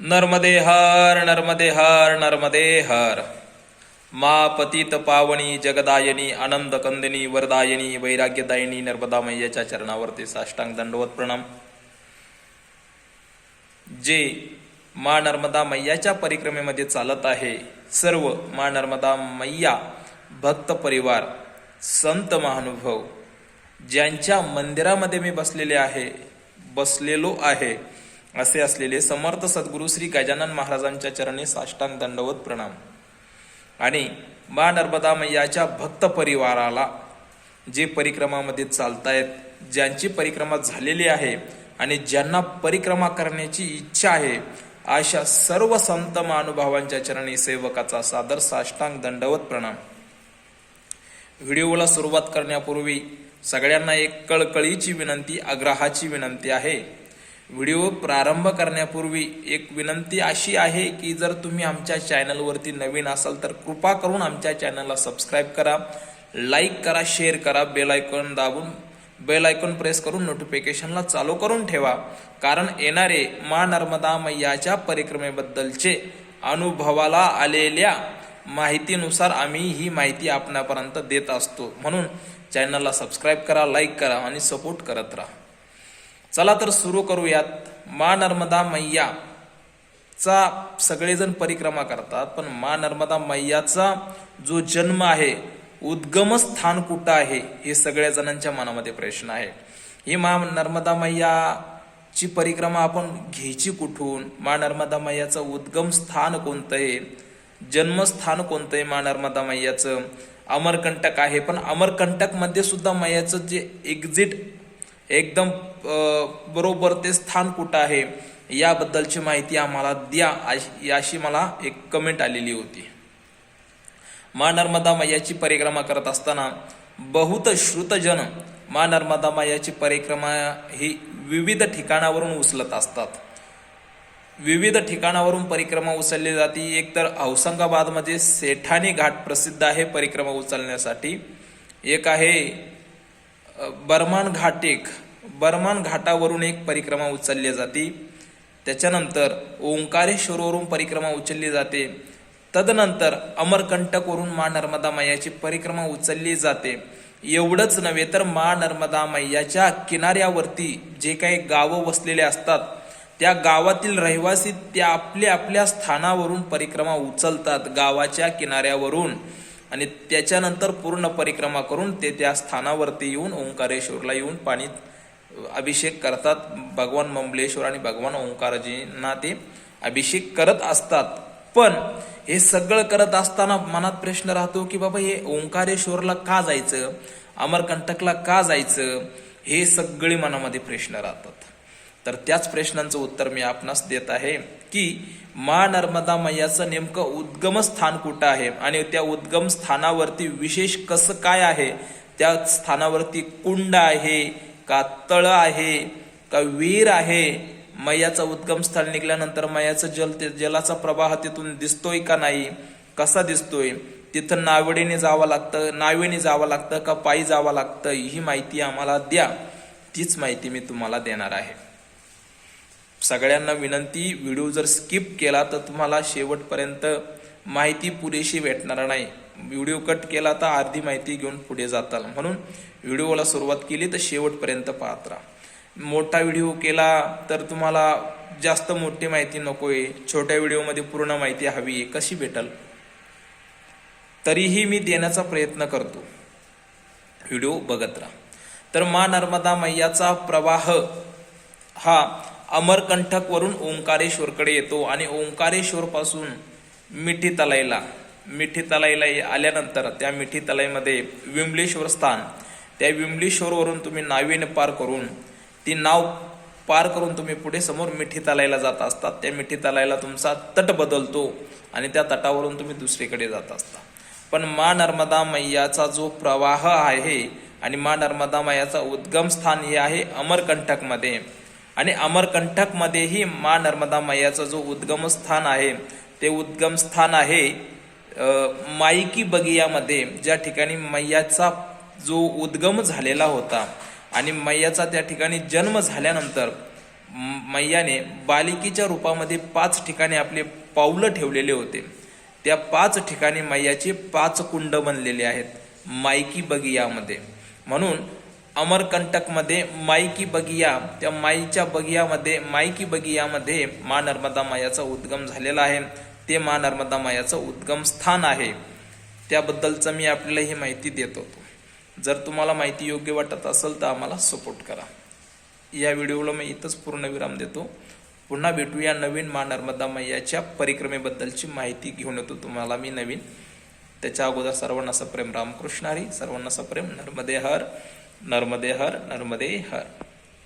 नर्मदे हर नर्मदे हर नर्मदे हर मा पतित पावणी जगदायनी आनंद कंदिनी वरदायनी वैराग्यदायिनी नर्मदा मैयाच्या चरणावरती साष्टांग दंडवत प्रणाम। जे मा नर्मदा मैयाच्या परिक्रमेमध्ये चालत आहे सर्व मा नर्मदा मैया भक्त परिवार संत महानुभव ज्यांच्या मंदिरामध्ये मी बसलेले आहे बसलेलो आहे असे असलेले समर्थ सद्गुरू श्री गजानन महाराजांच्या चरणी साष्टांग दंडवत प्रणाम. आणि मा नर्मदा मैयाच्या भक्त परिवाराला जे परिक्रमामध्ये चालतायत ज्यांची परिक्रमा झालेली आहे आणि ज्यांना परिक्रमा करण्याची इच्छा आहे अशा सर्व संत महानुभावांच्या चरणी सेवकाचा सादर साष्टांग दंडवत प्रणाम. व्हिडिओला सुरुवात करण्यापूर्वी सगळ्यांना एक कळकळीची विनंती आग्रहाची विनंती आहे व्हिडिओ प्रारंभ करण्यापूर्वी एक विनंती अशी आहे की जर तुम्ही आमच्या चॅनलवरती नवीन असाल तर कृपा करून आमच्या चॅनलला सबस्क्राईब करा लाईक करा शेअर करा बेल आयकॉन दाबून बेल आयकॉन प्रेस करून नोटिफिकेशनला चालू करून ठेवा. कारण येणारे मा नर्मदा मैयाच्या परिक्रमेबद्दलचे अनुभवाला आलेल्या माहितीनुसार आम्ही ही माहिती आपणापर्यंत देत असतो. म्हणून चॅनलला सबस्क्राईब करा लाईक करा आणि सपोर्ट करत राहा. चला तर सुरू करूयात. मा नर्मदा मैया चा सगळेजण परिक्रमा करतात पण मा नर्मदा मैयाचा जो जन्म आहे उद्गम स्थान कुठं आहे हे सगळ्या जणांच्या मनामध्ये प्रश्न आहे. ही मा नर्मदा मैयाची परिक्रमा आपण घ्यायची कुठून? मा नर्मदा मैयाचं उद्गम स्थान कोणतं आहे जन्मस्थान कोणतं आहे मा नर्मदा मैयाचं? अमरकंटक आहे पण अमरकंटकमध्ये सुद्धा मैयाचं जे एक्झिट एकदम बरोबर ते स्थान कुठं आहे याबद्दलची माहिती आम्हाला द्या अशी- याशी मला एक कमेंट आलेली होती. मा नर्मदा मैयाची परिक्रमा करत असताना बहुत श्रुतजन मा नर्मदा मैयाची परिक्रमा ही विविध ठिकाणावरून उचलत असतात. विविध ठिकाणावरून परिक्रमा उचलली जाते. एक तर औरंगाबादमध्ये सेठानी घाट प्रसिद्ध आहे परिक्रमा उचलण्यासाठी. एक आहे बर्मान घाट एक बर्मान घाटावरून एक परिक्रमा उचलली जाते. त्याच्यानंतर ओंकारेश्वरवरून परिक्रमा उचलली जाते. तदनंतर अमरकंटकवरून मा नर्मदा मैयाची परिक्रमा उचलली जाते. एवढंच नव्हे तर मा नर्मदा मैयाच्या किनाऱ्यावरती जे काही गावं वसलेले असतात त्या गावातील रहिवासी त्या आपल्या आपल्या स्थानावरून परिक्रमा उचलतात गावाच्या किनाऱ्यावरून. आणि त्याच्यानंतर पूर्ण परिक्रमा करून ते त्या स्थानावरती येऊन ओंकारेश्वरला येऊन पाणी अभिषेक करतात. भगवान मंबलेश्वर आणि भगवान ओंकारजींना ते अभिषेक करत असतात. पण हे सगळं करत असताना मनात प्रश्न राहतो की बाबा हे ओंकारेश्वरला का जायचं? अमरकंटकला का जायचं? हे सगळे मनामध्ये प्रश्न राहतात. तर त्याच प्रश्नांचं उत्तर मी आपणास देत आहे की मा नर्मदा मैयाचं नेमकं उद्गम स्थान कुठं आहे? आणि त्या उद्गम स्थानावरती विशेष कसं काय आहे? त्या स्थानावरती कुंड आहे का तळ आहे का वीर आहे? मैयाचं उद्गम स्थळ निघाल्यानंतर मैयाचं जल ते जलाचा प्रवाह तिथून दिसतोय का नाही? कसा दिसतोय? तिथं नावडीने जावं लागतं नावेने जावं लागतं का पायी जावं लागतं? ही माहिती आम्हाला द्या. तीच माहिती मी तुम्हाला देणार आहे. सगळ्यांना विनंती व्हिडिओ जर स्किप केला तर तुम्हाला शेवटपर्यंत माहिती पुरेशी भेटणार नाही. व्हिडिओ कट केला तर अर्धी माहिती घेऊन पुढे जाताल. म्हणून व्हिडिओला सुरुवात केली तर शेवटपर्यंत पाहत राहा. मोठा व्हिडिओ केला तर तुम्हाला जास्त मोठी माहिती नकोय. छोट्या व्हिडिओमध्ये पूर्ण माहिती हवी आहे. कशी भेटल? तरीही मी देण्याचा प्रयत्न करतो. व्हिडिओ बघत राहा. तर मा नर्मदा मैयाचा प्रवाह हा अमरकंठकवरून ओंकारेश्वरकडे येतो आणि ओंकारेश्वरपासून मिठी तलाईला मिठी तलाईला आल्यानंतर त्या मिठी तलाईमध्ये विमलेश्वर स्थान. त्या विमलेश्वरवरून तुम्ही नावेने पार करून ती नाव पार करून तुम्ही पुढे समोर मिठी तलाईला जात असतात. त्या मिठी तलाईला तुमचा तट बदलतो आणि त्या तटावरून तुम्ही दुसरीकडे जात असता. पण मा नर्मदा मैयाचा जो प्रवाह आहे आणि मा नर्मदा मैयाचा उद्गम स्थान हे आहे अमरकंटकमध्ये आणि अमरकंटकमध्येही मा नर्मदा मैयाचा जो उद्गम स्थान आहे ते उद्गम स्थान आहे माईकी बगियामध्ये ज्या ठिकाणी मैयाचा जो उद्गम झालेला होता आणि मैयाचा त्या ठिकाणी जन्म झाल्यानंतर मैयाने बालिकेच्या रूपामध्ये पाच ठिकाणी आपले पावलं ठेवलेले होते. त्या पाच ठिकाणी मैयाचे पाच कुंड बनलेले आहेत मायकी बगियामध्ये. म्हणून अमरकंटकमध्ये मायकी बगिया त्या माईच्या बगियामध्ये मायकी बगियामध्ये मा नर्मदा मायाचा उद्गम झालेला आहे. ते मा नर्मदा मायाचं उद्गम स्थान आहे. त्याबद्दलचं मी आपल्याला ही माहिती देत होतो. जर तुम्हाला माहिती योग्य वाटत असेल तर आम्हाला सपोर्ट करा. या व्हिडिओला मी इथंच पूर्णविराम देतो. पुन्हा भेटूया नवीन मा नर्मदा मैयाच्या परिक्रमेबद्दलची माहिती घेऊन येतो तुम्हाला मी नवीन. त्याच्या अगोदर सर्वांना सप्रेम रामकृष्ण हरी सर्वांना सप्रेम नर्मदे हर. नर्मदे हर नर्मदे हर।